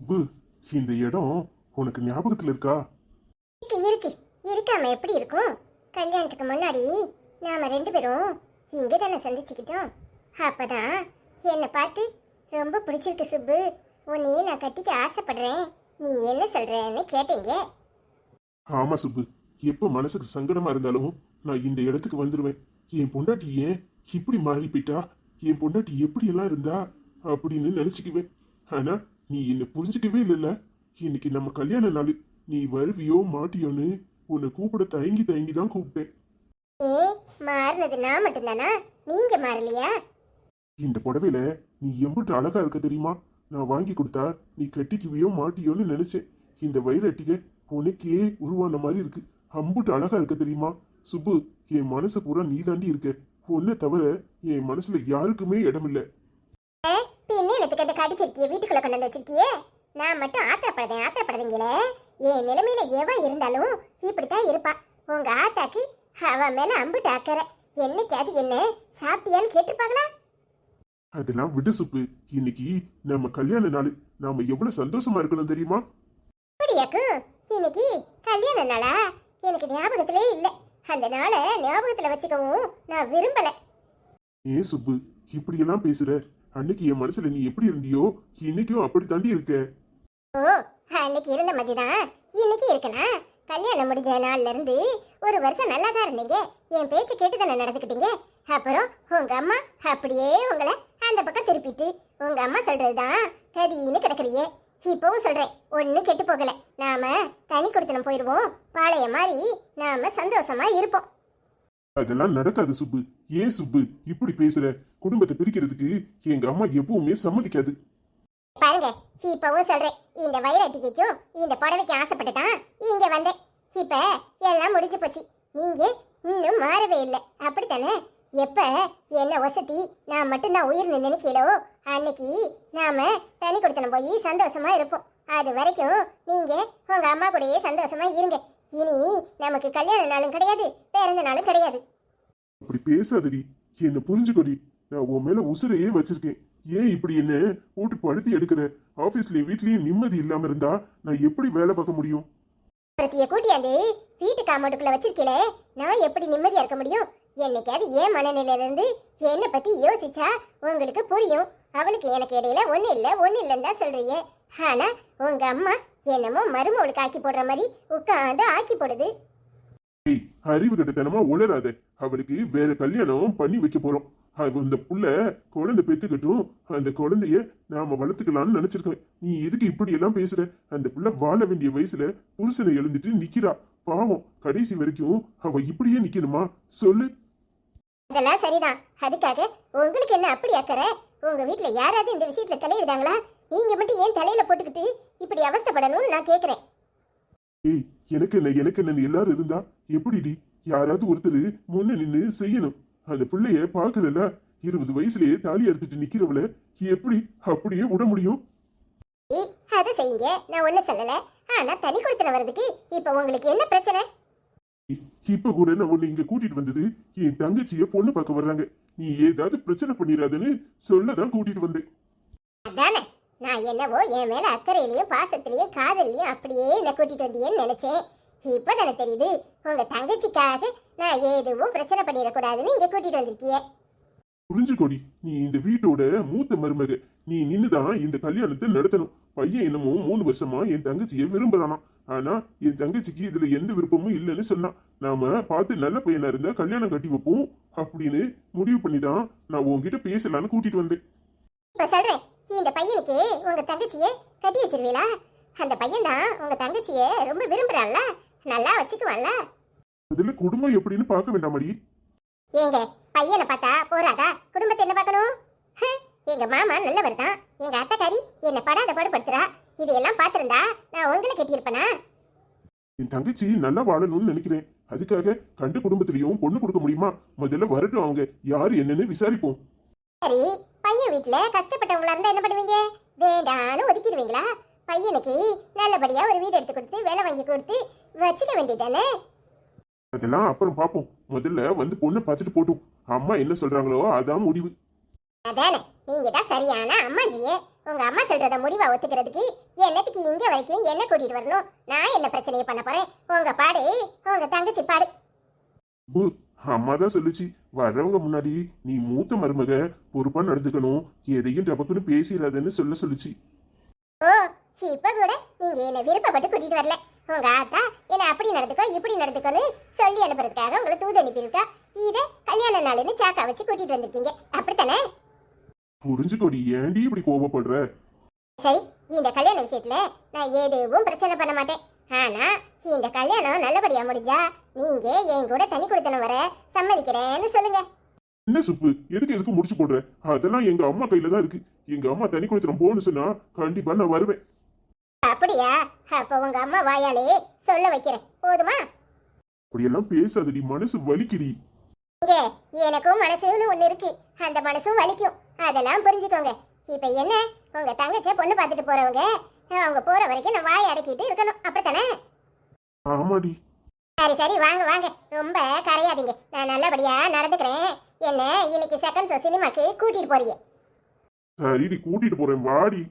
பு இந்த இடம் உனக்கு ஞாபகத்துல இருக்கா? இருக்கு இருக்கு. இருக்காம எப்படி இருக்கும்? கல்யாணத்துக்கு முன்னாடி நாம ரெண்டு பேரும் இங்கே தானே சந்திச்சுக்கிட்டோம். அப்பதான் என்னை பார்த்து ரொம்ப பிடிச்சிருக்கு சுப்பு. உன்னையே நான் கட்டிக்க ஆசைப்படுறேன். நீ என்ன சொல்றேன்னு கேட்டீங்க. ஆமா சுப்பு. எப்ப மனசுக்கு சங்கடமா இருந்தாலும் நான் இந்த இடத்துக்கு வந்துருவேன். என் பொண்டாட்டி ஏன் இப்படி மாறி போயிட்டா? என் பொண்டாட்டி எப்படி எல்லாம் இருந்தா? அப்படின்னு நினைச்சுக்குவேன். ஆனா நீ என்ன புரிஞ்சுக்கவே இல்லைல்ல? இன்னைக்கு நம்ம கல்யாண நாள். நீ வருவியோ மாட்டியோன்னு உன்னை கூப்பிட தயங்கி தயங்கி தான் கூப்பிட்டேன். ஏ மாறினது நான் மட்டும்தானா? நீங்க மாறலையா? இந்த புடவையில நீ எம்பிட்டு அழகா இருக்க தெரியுமா? நான் வாங்கி கொடுத்தா நீ கட்டிக்குவியோ மாட்டியோன்னு நினைச்சேன். இந்த வைரட்டிக உனக்கே உருவான மாதிரி இருக்கு. அம்புட்டு அழகா இருக்க தெரியுமா? சுப்பு என் மனசு பூரா நீ தாண்டி இருக்க. உன்னை தவிர என் மனசுல யாருக்குமே இடமில்ல. கடிச்சிருக்கிய வீட்டுக்குள்ள கொண்டு வந்து வச்சிருக்கியே? நான் மட்டும் ஆத்திரப்படுறேன் ஆத்திரப்படுறீங்களே? என் நிலைமையில எவ இருந்தாலும் இப்படித்தான் இருப்பா. உங்க ஆத்தாக்கு அவ மேல அம்புட்டு அக்கறை. என்னைக்காவது என்ன சாப்பிட்டியான்னு கேட்டிருப்பாங்களா? அதெல்லாம் விடு சுப்பு. இன்னைக்கு நம்ம கல்யாண நாள். நாம எவ்வளவு சந்தோஷமா இருக்கணும் தெரியுமா? அப்படியாக்கும். இன்னைக்கு கல்யாண நாளா? எனக்கு ஞாபகத்திலே இல்ல. அந்த நாளை ஞாபகத்துல வச்சுக்கவும் நான் விரும்பல. ஏன் சுப்பு இப்படியெல்லாம் பேசுற? அன்னைக்கு என் மனசுல நீ எப்படி இருந்தியோ இன்னைக்கும் அப்படி தாண்டி இருக்க. ஓ அன்னைக்கு இருந்த மாதிரி தான் இன்னைக்கு இருக்கனா கல்யாணம் முடிஞ்ச நாள்ல இருந்து ஒரு வருஷம் நல்லா தான் இருந்தீங்க. என் பேச்சு கேட்டு தானே நடந்துக்கிட்டீங்க அப்புறம் உங்க அம்மா அப்படியே உங்களை அந்த பக்கம் திருப்பிட்டு உங்க அம்மா சொல்றதுதான் கதின்னு கிடக்குறீங்க. இப்பவும் சொல்றேன் ஒன்னும் கெட்டு போகல. நாம தனி கொடுத்தனம் போயிடுவோம் பாளைய மாதிரி நாம சந்தோஷமா இருப்போம். அதெல்லாம் நடக்காது சுப்பு. ஏன் சுப்பு? இப்படி பேசுற? குடும்பத்தை பிரிக்கிறதுக்கு எங்க அம்மா எப்பவுமே சம்மதிக்காது. பாருங்க இப்பவும் சொல்றேன். இந்த வைரட்டிக்கும் இந்த புடவைக்கு ஆசைப்பட்டு தான் இங்க வந்தேன். இப்ப எல்லாம் முடிஞ்சு போச்சு. நீங்க இன்னும் மாறவே இல்லை. அப்படித்தானே? எப்ப என்ன வசதி நான் மட்டும்தான் உயிர்னு நினைக்கிறோ அன்னைக்கு நாம தனி கொடுத்தனம் போய் சந்தோஷமா இருப்போம். அது வரைக்கும் நீங்க உங்க அம்மா கூடயே சந்தோஷமா இருங்க. இனி நமக்கு கல்யாண நாளும் கிடையாது பிறந்த நாளும் கிடையாது. அப்படி பேசாதடி. என்ன புரிஞ்சுக்கொடி. நான் உன் மேல உசுரையே வச்சிருக்கேன். ஏன் இப்படி என்ன? போட்டு படுத்தி எடுக்கிற. ஆபீஸ்லயும் வீட்லயும் நிம்மதி இல்லாம இருந்தா நான் எப்படி வேலை பார்க்க முடியும்? பிரத்திய கூட்டியாண்டி வீட்டு காம்பவுண்டுக்குள்ள வச்சிருக்கீங்களே நான் எப்படி நிம்மதியா இருக்க முடியும்? என்னைக்காவது ஏன் மனநிலையில இருந்து என்னை பத்தி யோசிச்சா உங்களுக்கு புரியும். அவளுக்கு எனக்கு இடையில ஒண்ணு இல்ல ஒண்ணு இல்லைன்னு தான் சொல்றீங்க. ஆனா உங்க அம்மா என்னமோ மருமவளுக்கு ஆக்கி போடுற மாதிரி உட்காந்து ஆக்கி போடுது. அறிவு கட்டத்தனமா உளராத அவளுக்கு வேற கல்யாணம் பண்ணி வைக்க போறோம். அவ இந்த புள்ள குழந்தை பெத்துக்கட்டும் அந்த குழந்தைய நாம வளர்த்துக்கலாம்னு நினைச்சிருக்கேன். நீ எதுக்கு இப்படி எல்லாம் பேசுற? அந்த புள்ள வாழ வேண்டிய வயசுல புருஷனை எழுந்துட்டு நிக்கிறா. பாவம் கடைசி வரைக்கும் அவ இப்படியே நிக்கணுமா? சொல்லு. அதெல்லாம் சரிதான். அதுக்காக உங்களுக்கு என்ன அப்படி அக்கறை? உங்க வீட்ல யாராவது இந்த விஷயத்துல தலையிடுதாங்களா? நீங்க மட்டும் ஏன் தலையில போட்டுக்கிட்டு இப்படி அவஸ்தைப்படணும்னு நான் கேக்குறேன். ஏய் எனக்கு என்ன எனக்கு என்ன எல்லாரும் இருந்தா எப்படிடி? யாராவது ஒருத்தர் முன்ன நின்னு செய்யணும். அந்த பிள்ளைய பாக்குறல இருபது வயசுலயே தாலி அறுத்துட்டு நிக்கிறவள எப்படி அப்படியே விட முடியும்? அதை செய்யுங்க. நான் ஒன்றும் சொல்லல. ஆனா தனி கொடுத்துன வர்றதுக்கு இப்போ உங்களுக்கு என்ன பிரச்சனை? இப்ப கூட நான் உன்னை இங்க கூட்டிட்டு வந்தது என் தங்கச்சிய பொண்ணு பார்க்க வர்றாங்க. நீ ஏதாவது பிரச்சனை பண்ணிடாதுன்னு சொல்லதான் கூட்டிட்டு வந்தேன். அதானே. நான் என்னவோ என் மேல அக்கறையிலயும் பாசத்திலயும் காதல்லையும் அப்படியே என்ன கூட்டிட்டு வந்தியேன்னு நினைச்சேன். இப்பதானே தெரியுது? உங்க தங்கச்சிக்காக நான் எதுவும் பிரச்சனை பண்ணிடக்கூடாதுன்னு இங்க கூட்டிட்டு வந்திருக்கியே. புரிஞ்சுக்கோடி. நீ இந்த வீட்டோட மூத்த மருமக. நீ நின்னுதான் இந்த கல்யாணத்தை நடத்தணும். பையன் என்னமோ மூணு வருஷமா என் தங்கச்சியை விரும்புறானாம் ஆனா என் தங்கச்சிக்கு இதுல எந்த விருப்பமும் இல்லைன்னு சொன்னான். நாம பார்த்து நல்ல பையனா இருந்தா கல்யாணம் கட்டி வைப்போம் அப்படின்னு முடிவு பண்ணி தான் நான் உன்கிட்ட பேசலான்னு கூட்டிட்டு வந்தேன். இப்ப சொல்றேன். இந்த பையனுக்கு உங்க தங்கச்சியை கட்டி வச்சிருவீங்களா அந்த பையன் தான் உங்க தங்கச்சிய ரொம்ப விரும்புறான்ல. நல்லா வச்சுக்குவான்ல அதுல குடும்பம் எப்படின்னு பார்க்க வேண்டாமடி ஏங்க பையனை பார்த்தா போறாதா? குடும்பத்தை என்ன பார்க்கணும்? எங்க மாமா நல்லவர் தான். எங்க அத்தைக்காரி என்னை படாத பாடுபடுத்துறா. இதையெல்லாம் பார்த்திருந்தா நான் உங்களை கட்டியிருப்பேனா? என் தங்கச்சி நல்லா வாழணும்னு நினைக்கிறேன். அதுக்காக கண்டு குடும்பத்திலையும் பொண்ணு கொடுக்க முடியுமா? முதல்ல வரட்டும் அவங்க. யாரு என்னன்னு விசாரிப்போம். சரி பையன் வீட்டுல கஷ்டப்பட்டவங்களா இருந்தா என்ன பண்ணுவீங்க? வேண்டான்னு ஒதுக்கிடுவீங்களா? பையனுக்கு நல்லபடியா ஒரு வீடு எடுத்து கொடுத்து வேலை வாங்கி கொடுத்து வச்சுக்க வேண்டியதானே அதெல்லாம் அப்புறம் பார்ப்போம் முதல்ல வந்து பொண்ணை பார்த்துட்டு போட்டும் அம்மா என்ன சொல்றாங்களோ அதான் முடிவு. அதானே? நீங்க தான் சரியான அம்மாஜியே. உங்க அம்மா சொல்றத முடிவா ஒத்துக்கிறதுக்கு என்னத்துக்கு இங்க வரைக்கும் என்ன கூட்டிட்டு வரணும்? நான் என்ன பிரச்சனையை பண்ண போறேன்? உங்க பாடு உங்க தங்கச்சி பாடு. அம்மா தான் சொல்லுச்சு. வர்றவங்க முன்னாடி நீ மூத்த மருமக பொறுப்பா நடந்துக்கணும். எதையும் டபக்குன்னு பேசிடாதன்னு சொல்ல சொல்லுச்சு. ஓ இப்ப கூட நீங்க என்ன விருப்பப்பட்டு கூட்டிட்டு வரல. உங்க ஆத்தா என்ன அப்படி நடந்துக்கோ இப்படி நடந்துக்கோன்னு சொல்லி அனுப்புறதுக்காக உங்களை தூது அனுப்பியிருக்கா. இத கல்யாண நாளுன்னு சாக்கா வச்சு கூட்டிட்டு வந்திருக்கீங்க. அப்படித்தானே? புரிஞ்சுக்கோடி ஏன்டி இப்படி கோவப்படுற? சரி இந்த கல்யாண விஷயத்துல நான் எதுவும் பிரச்சனை பண்ண மாட்டேன். ஆனா இந்த கல்யாணம் நல்லபடியா முடிஞ்சா நீங்க என் கூட தனி கொடுத்தன வர சம்மதிக்கிறேன்னு சொல்லுங்க. என்ன சுப்பு எதுக்கு எதுக்கு முடிச்சு போடுற? அதெல்லாம் எங்க அம்மா கையில தான் இருக்கு. எங்க அம்மா தனி கொடுத்துரும் போன்னு சொன்னா கண்டிப்பா நான் வருவேன். அப்படியா? அப்ப உங்க அம்மா வாயாலே சொல்ல வைக்கிறேன். போதுமா? அப்படியெல்லாம் பேசாதடி மனசு வலிக்குடி. இங்க எனக்கும் மனசுன்னு ஒண்ணு இருக்கு. அந்த மனசும் வலிக்கும். அதெல்லாம் புரிஞ்சுக்கோங்க. இப்ப என்ன? உங்க தங்கச்ச பொண்ணு பார்த்துட்டு போறவங்க அவங்க போற வரைக்கும் நான் வாய் அடக்கிட்டு இருக்கணும். அப்படித்தானே? ஆமாடி. சரி சரி வாங்க வாங்க. ரொம்ப கரையாதீங்க. நான் நல்லபடியா நடந்துக்கிறேன். என்ன இன்னைக்கு செகண்ட் ஷோ சினிமாக்கு கூட்டிட்டு போறீங்க. சரிடி கூட்டிட்டு போறேன். வாடி.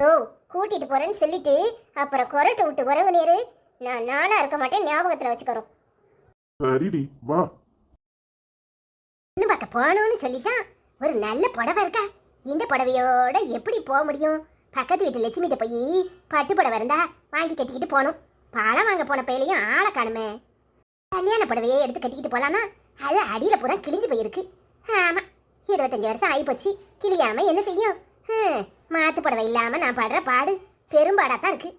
ஓ கூட்டிட்டு போறேன்னு சொல்லிட்டு அப்புறம் கொரட்டு விட்டு உறவு நேரு. நான் நானா இருக்க மாட்டேன் ஞாபகத்துல வச்சுக்கிறோம் சரிடி வா. இன்னும் பார்க்க போகணும்னு சொல்லிட்டான் ஒரு நல்ல புடவை இருக்கா? இந்த புடவையோட எப்படி போக முடியும்? பக்கத்து வீட்டு லட்சுமிகிட்ட போய் பட்டு புடவை இருந்தா வாங்கி கட்டிக்கிட்டு போகணும். பழம் வாங்க போன பையிலையும் ஆளை காணுமே. கல்யாண புடவையே எடுத்து கட்டிக்கிட்டு போலானா அது அடியில பூரா கிழிஞ்சு போயிருக்கு. ஆமா இருபத்தஞ்சு வருஷம் ஆயிப்போச்சு. கிழியாம என்ன செய்யும்? மாத்து புடவை இல்லாம நான் பாடுற பாடு பெரும்பாடா தான் இருக்கு.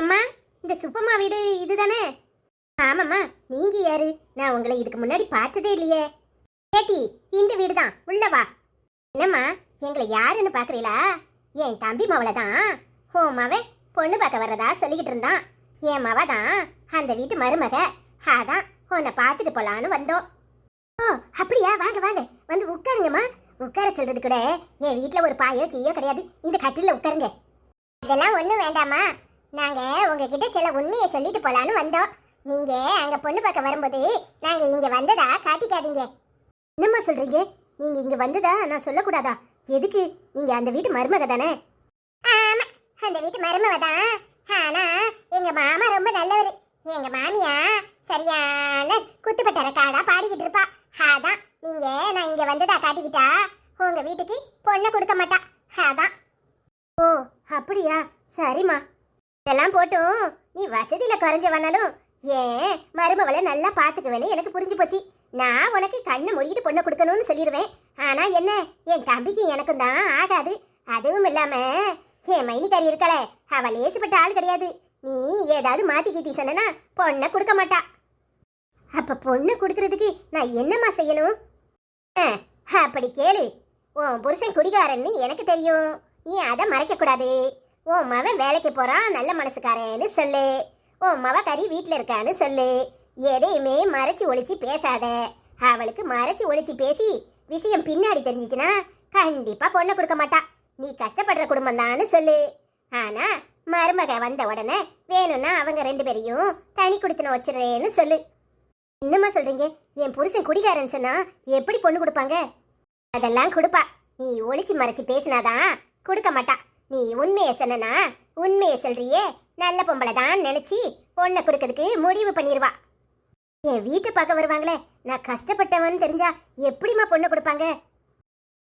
அம்மா இந்த சுப்பம்மா வீடு இதுதானே? ஆமாம்மா நீங்க யாரு? நான் உங்களை இதுக்கு முன்னாடி பார்த்ததே இல்லையே. ஏட்டி இந்த வீடு தான் உள்ள வா. என்னம்மா எங்களை யாருன்னு பாக்குறீங்களா என் தம்பி மவளை தான். ஓ மவன் பொண்ணு பார்க்க வர்றதா சொல்லிக்கிட்டு இருந்தான். என் மவ தான். அந்த வீட்டு மருமக. அதான் உன்னை பார்த்துட்டு போலான்னு வந்தோம். ஓ அப்படியா? வாங்க வாங்க. வந்து உட்காருங்கம்மா. உட்கார சொல்றது கூட என் வீட்டில் ஒரு பாயோ கீயோ கிடையாது. இந்த கட்டில உட்காருங்க. இதெல்லாம் ஒண்ணும் வேண்டாமா நாங்க உங்ககிட்ட சில உண்மையை சொல்லிட்டு போலான்னு வந்தோம். நீங்க அங்க பொண்ணு பார்க்க வரும்போது நாங்க இங்க வந்ததா காட்டிக்காதீங்க. என்னம்மா சொல்றீங்க? நீங்க இங்க வந்ததா நான் சொல்லக்கூடாதா? எதுக்கு? நீங்க அந்த வீட்டு மருமக தானே? ஆமா அந்த வீட்டு மருமக தான். ஆனா எங்க மாமா ரொம்ப நல்லவர். எங்க மாமியா சரியான குத்துப்பட்டற காடா பாடிக்கிட்டு இருப்பா. அதான் நீங்க நான் இங்க வந்ததா காட்டிக்கிட்டா? உங்க வீட்டுக்கு பொண்ணை கொடுக்க மாட்டா. அதான். ஓ அப்படியா? சரிம்மா. இதெல்லாம் போட்டும். நீ வசதியில குறைஞ்சவனாலும் ஏன் மருமவளை நல்லா பாத்துக்குவேன்னு எனக்கு புரிஞ்சு போச்சு. நான் உனக்கு கண்ணை மூடிட்டு பொண்ணை கொடுக்கணும்னு சொல்லிடுவேன் ஆனா என்ன என் தம்பிக்கு எனக்கும் தான் ஆகாது. அதுவும் இல்லாம என் மைனிக்காரி இருக்கல அவள் லேசுப்பட்ட ஆள் கிடையாது. நீ ஏதாவது மாத்தி கீத்தி சொன்னா பொண்ணை கொடுக்க மாட்டா. அப்ப பொண்ணை கொடுக்கறதுக்கு நான் என்னம்மா செய்யணும்? அப்படி கேளு. உன் புருஷன் குடிகாரன்னு எனக்கு தெரியும். நீ அதை மறைக்கக்கூடாது. உன் மவன் வேலைக்கு போகிறான் நல்ல மனசுக்காரன்னு சொல்லு. உன் மவ கறி வீட்டில் இருக்கான்னு சொல்லு. எதையுமே மறைச்சு ஒழிச்சு பேசாத. அவளுக்கு மறைச்சு ஒழிச்சு பேசி விஷயம் பின்னாடி தெரிஞ்சிச்சுன்னா கண்டிப்பாக பொண்ணை கொடுக்க மாட்டா. நீ கஷ்டப்படுற குடும்பம் சொல்லு. ஆனால் மருமக வந்த உடனே வேணும்னா அவங்க ரெண்டு பேரையும் தனி கொடுத்துன வச்சிடுறேன்னு சொல்லு. என்னம்மா சொல்றீங்க? என் புருஷன் குடிகாரன் சொன்னா எப்படி பொண்ணு கொடுப்பாங்க? அதெல்லாம் கொடுப்பா. நீ ஒளிச்சு மறைச்சு பேசினாதான் கொடுக்க மாட்டா. நீ உண்மையை சொன்னா உண்மையை சொல்றியே. நல்ல பொம்பளை தான் நினைச்சி பொண்ணை கொடுக்கறதுக்கு முடிவு பண்ணிடுவா என் வீட்டை பார்க்க வருவாங்களே. நான் கஷ்டப்பட்டவன்னு தெரிஞ்சா எப்படிம்மா பொண்ணு கொடுப்பாங்க?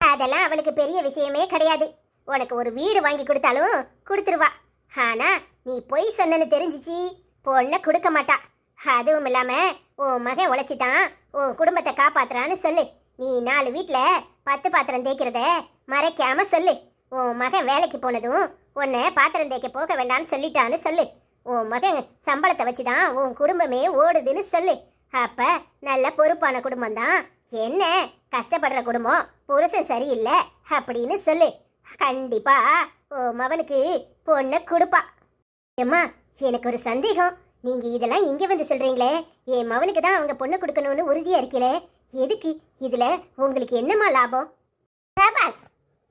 அதெல்லாம் அவளுக்கு பெரிய விஷயமே கிடையாது. உனக்கு ஒரு வீடு வாங்கி கொடுத்தாலும் கொடுத்துருவா. ஆனா நீ பொய் சொன்னன்னு தெரிஞ்சிச்சு பொண்ணை கொடுக்க மாட்டா. அதுவும் இல்லாமல் உன் மகன் உழைச்சிட்டான் உன் குடும்பத்தை காப்பாத்துறான்னு சொல்லு. நீ நாலு வீட்டில் பத்து பாத்திரம் தேய்க்கிறத மறைக்காம சொல்லு. உன் மகன் வேலைக்கு போனதும் உன்னை பாத்திரம் தேய்க்க போக வேண்டாம்னு சொல்லிட்டான்னு சொல்லு. உன் மகன் சம்பளத்தை வச்சு தான் உன் குடும்பமே ஓடுதுன்னு சொல்லு. அப்போ நல்ல பொறுப்பான குடும்பம் தான் என்ன கஷ்டப்படுற குடும்பம்? புருஷன் சரியில்லை அப்படின்னு சொல்லு. கண்டிப்பா உன் மவனுக்கு பொண்ணை கொடுப்பா. ஏம்மா எனக்கு ஒரு சந்தேகம். நீங்க இதெல்லாம் இங்க வந்து சொல்றீங்களே? என் மவனுக்கு தான் அவங்க பொண்ணு கொடுக்கணும்னு உறுதியா இருக்கீங்களே எதுக்கு? இதுல உங்களுக்கு என்னம்மா லாபம்? பிரபாஸ்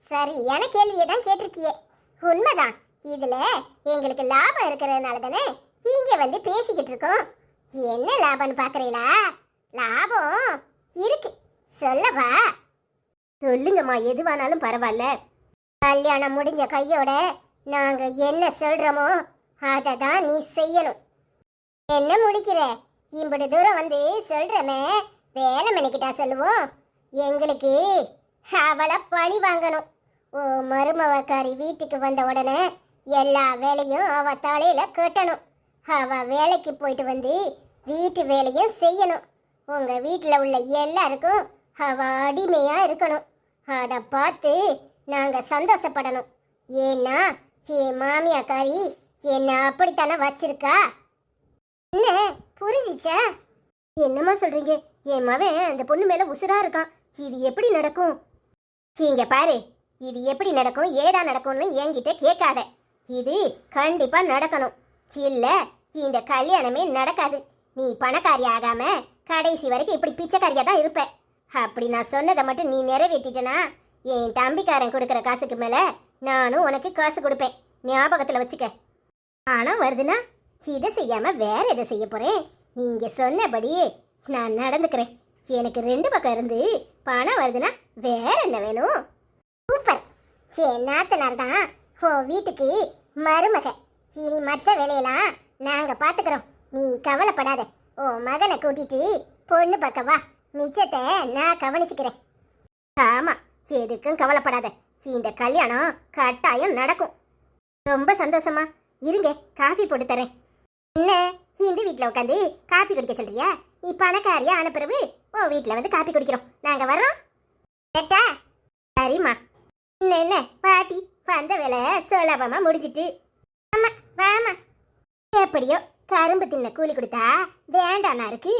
சரியான கேள்வியை தான் கேட்டிருக்கியே. உண்மைதான். இதுல எங்களுக்கு லாபம் இருக்கிறதுனால தானே இங்க வந்து பேசிக்கிட்டு இருக்கோம். என்ன லாபம்னு பாக்குறீங்களா லாபம் இருக்கு. சொல்லவா? சொல்லுங்கம்மா எதுவானாலும் பரவாயில்ல கல்யாணம் முடிஞ்ச கையோட நாங்க என்ன சொல்றோமோ அதை தான் நீ செய்யணும். என்ன முடிக்கிற? இம்படி தூரம் வந்து சொல்றமே. வேலை மெனக்கிட்டா சொல்லுவோம். எங்களுக்கு அவளை பழி வாங்கணும். ஓ மருமவக்காரி வீட்டுக்கு வந்த உடனே எல்லா வேலையும் அவ தலையில கட்டணும். அவ வேலைக்கு போயிட்டு வந்து வீட்டு வேலையும் செய்யணும். உங்க வீட்டில் உள்ள எல்லாருக்கும் அவ அடிமையா இருக்கணும். அதை பார்த்து நாங்க சந்தோஷப்படணும். ஏன்னா என் மாமியாக்காரி என்ன அப்படித்தானே வச்சிருக்கா? என்ன? புரிஞ்சிச்சா? என்னம்மா சொல்றீங்க? என் மவன் அந்த பொண்ணு மேல உசுரா இருக்கான். இது எப்படி நடக்கும்? இங்க பாரு. இது எப்படி நடக்கும்? ஏதா நடக்கும்னு என்கிட்ட கேட்காத. இது கண்டிப்பா நடக்கணும். இல்ல இந்த கல்யாணமே நடக்காது. நீ பணக்காரி ஆகாம கடைசி வரைக்கும் இப்படி பிச்சைக்காரியா தான் இருப்ப. அப்படி நான் சொன்னதை மட்டும் நீ நிறைவேற்றிட்டனா என் தம்பிக்காரன் கொடுக்குற காசுக்கு மேல நானும் உனக்கு காசு கொடுப்பேன். ஞாபகத்துல வச்சுக்க. பணம் வருதுன்னா இதை செய்யாமல் வேற எதை செய்ய போகிறேன் நீங்கள் சொன்னபடி நான் நடந்துக்கிறேன். எனக்கு ரெண்டு பக்கம் இருந்து பணம் வருதுன்னா வேற என்ன வேணும்? சூப்பர் என் நாத்தனார் தான் ஓ வீட்டுக்கு மருமக இனி மற்ற வேலையெல்லாம் நாங்கள் பாத்துக்கிறோம். நீ கவலைப்படாத. ஓ மகனை கூட்டிட்டு பொண்ணு பார்க்க வா. மிச்சத்தை நான் கவனிச்சுக்கிறேன். ஆமாம் எதுக்கும் கவலைப்படாத. இந்த கல்யாணம் கட்டாயம் நடக்கும். ரொம்ப சந்தோஷமா. இருங்க காஃபி போட்டு தரேன். என்ன? இந்த வீட்டில் உட்காந்து காப்பி குடிக்க சொல்றியா? நீ பணக்காரியா ஆன பிறகு வீட்டில் வந்து காப்பி குடிக்கிறோம். நாங்கள் வர்றோம். கேட்டா? சரிம்மா. என்ன என்ன? பாட்டி வந்த வேலை சுலபமாக முடிஞ்சிட்டு. ஆமாம் வாமா எப்படியோ கரும்பு தின்ன கூலி கொடுத்தா வேண்டானா இருக்கு.